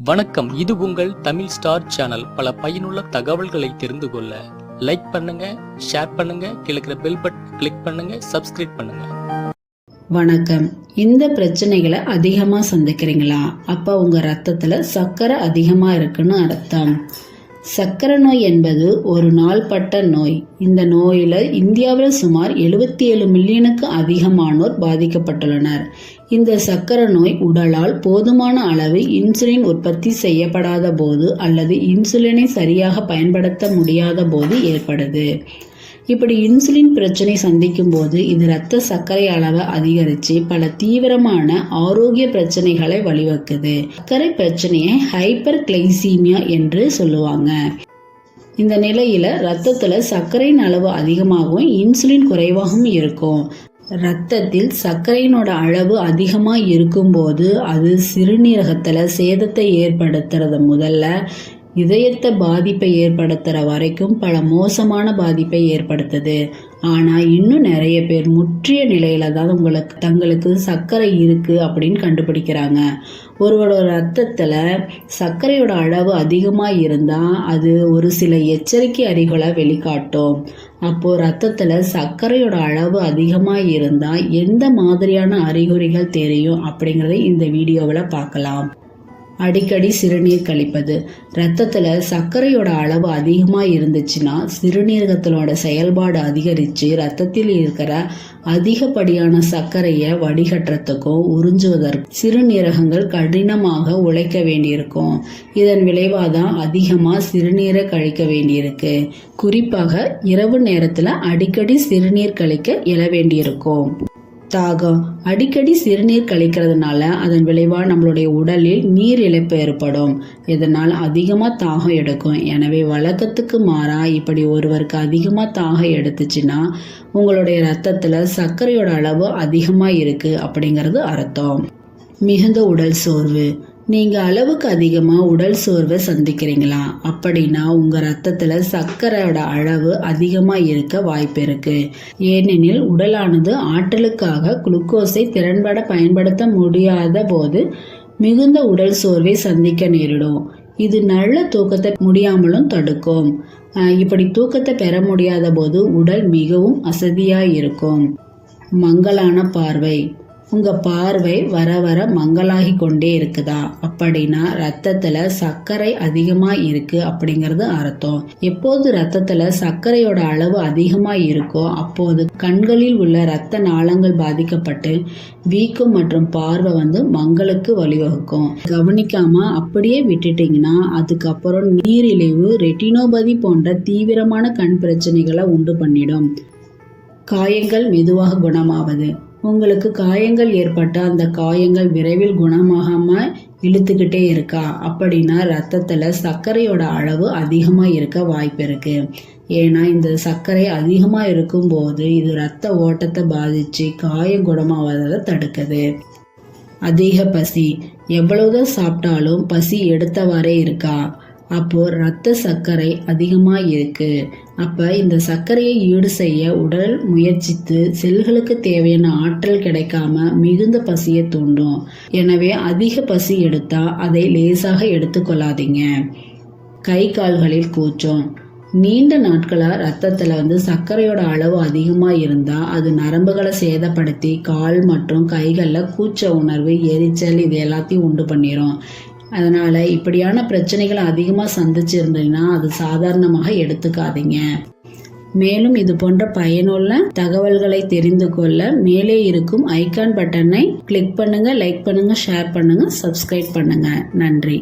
வணக்கம். இது உங்கள் தமிழ் ஸ்டார் சேனல். பல பயனுள்ள தகவல்களை தெரிந்து கொள்ள லைக் பண்ணுங்க ஷேர் பண்ணுங்க கிழக்கிற பெல் பட்டன் கிளிக் பண்ணுங்க சப்ஸ்கிரைப் பண்ணுங்க. வணக்கம். இந்த பிரச்சனைகளை அதிகமாக சந்திக்கிறீங்களா? அப்போ உங்கள் ரத்தத்தில் சர்க்கரை அதிகமாக இருக்குன்னு அர்த்தம். சக்கரை நோய் என்பது ஒரு நாள்பட்ட நோய். இந்த நோயில் இந்தியாவில் சுமார் எழுபத்தி ஏழு மில்லியனுக்கு அதிகமானோர் பாதிக்கப்பட்டுள்ளனர். இந்த சக்கரை நோய் உடலால் போதுமான அளவு இன்சுலின் உற்பத்தி செய்யப்படாத போது அல்லது இன்சுலினை சரியாக பயன்படுத்த முடியாத போது ஏற்படுது. இப்படி இன்சுலின் பிரச்சனை சந்திக்கும் போது இது இரத்த சர்க்கரை அளவை அதிகரித்து பல தீவிரமான ஆரோக்கிய பிரச்சனைகளை வழிவகுக்குது. சர்க்கரை பிரச்சனையை ஹைப்பர் கிளைசீமியா என்று சொல்லுவாங்க. இந்த நிலையில ரத்தத்துல சர்க்கரையின் அளவு அதிகமாகவும் இன்சுலின் குறைவாகவும் இருக்கும். ரத்தத்தில் சர்க்கரையினோட அளவு அதிகமாக இருக்கும்போது அது சிறுநீரகத்தில் சேதத்தை ஏற்படுத்துறது முதல்ல. இதயத்தை பாதிப்பை ஏற்படுத்துகிற வரைக்கும் பல மோசமான பாதிப்பை ஏற்படுத்துது. ஆனால் இன்னும் நிறைய பேர் முற்றிய நிலையில தான் உங்களுக்கு தங்களுக்கு சர்க்கரை இருக்கு அப்படின்னு கண்டுபிடிக்கிறாங்க. ஒருவரோட ரத்தத்தில் சர்க்கரையோட அளவு அதிகமாக இருந்தால் அது ஒரு சில எச்சரிக்கை அறிகுகளை வெளிக்காட்டும். அப்போது ரத்தத்தில் சர்க்கரையோட அளவு அதிகமாக இருந்தால் எந்த மாதிரியான அறிகுறிகள் தெரியும் அப்படிங்கிறத இந்த வீடியோவில் பார்க்கலாம். அடிக்கடி சிறுநீர் கழிப்பது. ரத்தத்தில் சர்க்கரையோட அளவு அதிகமாக இருந்துச்சுன்னா சிறுநீரகத்தினோட செயல்பாடு அதிகரித்து ரத்தத்தில் இருக்கிற அதிகப்படியான சர்க்கரையை வடிகட்டுறதுக்கும் உறிஞ்சுவதற்கு சிறுநீரகங்கள் கடினமாக உழைக்க வேண்டியிருக்கும். இதன் விளைவாக தான் அதிகமாக சிறுநீரை கழிக்க வேண்டியிருக்கு. குறிப்பாக இரவு நேரத்தில் அடிக்கடி சிறுநீர் கழிக்க இழ வேண்டியிருக்கும். தாகம். அடிக்கடி சிறுநீர் கழிக்கிறதுனால அதன் விளைவாக நம்மளுடைய உடலில் நீர் இழப்பு ஏற்படும். இதனால் அதிகமாக தாகம் எடுக்கும். எனவே வழக்கத்துக்கு மாறா இப்படி ஒருவருக்கு அதிகமாக தாகம் எடுத்துச்சுன்னா உங்களுடைய ரத்தத்தில் சர்க்கரையோட அளவு அதிகமாக இருக்குது அப்படிங்கிறது அர்த்தம். மிகுந்த உடல் சோர்வு. நீங்கள் அளவுக்கு அதிகமாக உடல் சோர்வை சந்திக்கிறீங்களா? அப்படின்னா உங்கள் ரத்தத்தில் சர்க்கரையோட அளவு அதிகமாக இருக்க வாய்ப்பு இருக்கு. ஏனெனில் உடலானது ஆற்றலுக்காக குளுக்கோஸை திறன்பட பயன்படுத்த முடியாத போது மிகுந்த உடல் சோர்வை சந்திக்க நேரிடும். இது நல்ல தூக்கத்தை முடியாமலும் தடுக்கும். இப்படி தூக்கத்தை பெற முடியாத போது உடல் மிகவும் அசதியாக இருக்கும். மங்கலான பார்வை. உங்க பார்வை வர வர மங்கலாகி கொண்டே இருக்குதா? அப்படின்னா ரத்தத்துல சர்க்கரை அதிகமா இருக்கு அப்படிங்கிறது அர்த்தம். எப்போது ரத்தத்துல சர்க்கரையோட அளவு அதிகமா இருக்கோ அப்போது கண்களில் உள்ள இரத்த நாளங்கள் பாதிக்கப்பட்டு வீக்கம் மற்றும் பார்வை வந்து மங்களுக்கு வழிவகுக்கும். கவனிக்காம அப்படியே விட்டுட்டீங்கன்னா அதுக்கப்புறம் நீரிழிவு ரெட்டினோபதி போன்ற தீவிரமான கண் பிரச்சனைகளை உண்டு பண்ணிடும். காயங்கள் மெதுவாக குணமாவது. உங்களுக்கு காயங்கள் ஏற்பட்டு அந்த காயங்கள் விரைவில் குணமாகாம இழுத்துக்கிட்டே இருக்கா? அப்படின்னா ரத்தத்தில் சர்க்கரையோட அளவு அதிகமாக இருக்க வாய்ப்பு இருக்கு. ஏன்னா இந்த சர்க்கரை அதிகமாக இருக்கும்போது இது ரத்த ஓட்டத்தை பாதித்து காயம் குணமாவதை தடுக்குது. அதிக பசி. எவ்வளவுதான் சாப்பிட்டாலும் பசி எடுத்தவாறே இருக்கா? அப்போ ரத்த சர்க்கரை அதிகமாக இருக்கு அப்போ இந்த சர்க்கரையை ஈடு செய்ய உடல் முயற்சித்து செல்களுக்கு தேவையான ஆற்றல் கிடைக்காம மிகுந்த பசியை தூண்டும். எனவே அதிக பசி எடுத்தா அதை லேசாக எடுத்துக்கொள்ளாதீங்க. கை கால்களில் கூச்சம். நீண்ட நாட்களாக ரத்தத்தில் வந்து சர்க்கரையோட அளவு அதிகமாக இருந்தால் அது நரம்புகளை சேதப்படுத்தி கால் மற்றும் கைகளில் கூச்ச உணர்வு எரிச்சல் இது எல்லாத்தையும் உண்டு பண்ணிடும் அதனால் இப்படியான பிரச்சனைகளை அதிகமாக சந்திச்சிருந்தீங்கன்னா அது சாதாரணமாக எடுத்துக்காதீங்க. மேலும் இது போன்ற பயனுள்ள தகவல்களை தெரிந்து கொள்ள மேலே இருக்கும் ஐகான் பட்டனை கிளிக் பண்ணுங்க லைக் பண்ணுங்க ஷேர் பண்ணுங்க சப்ஸ்கிரைப் பண்ணுங்க. நன்றி.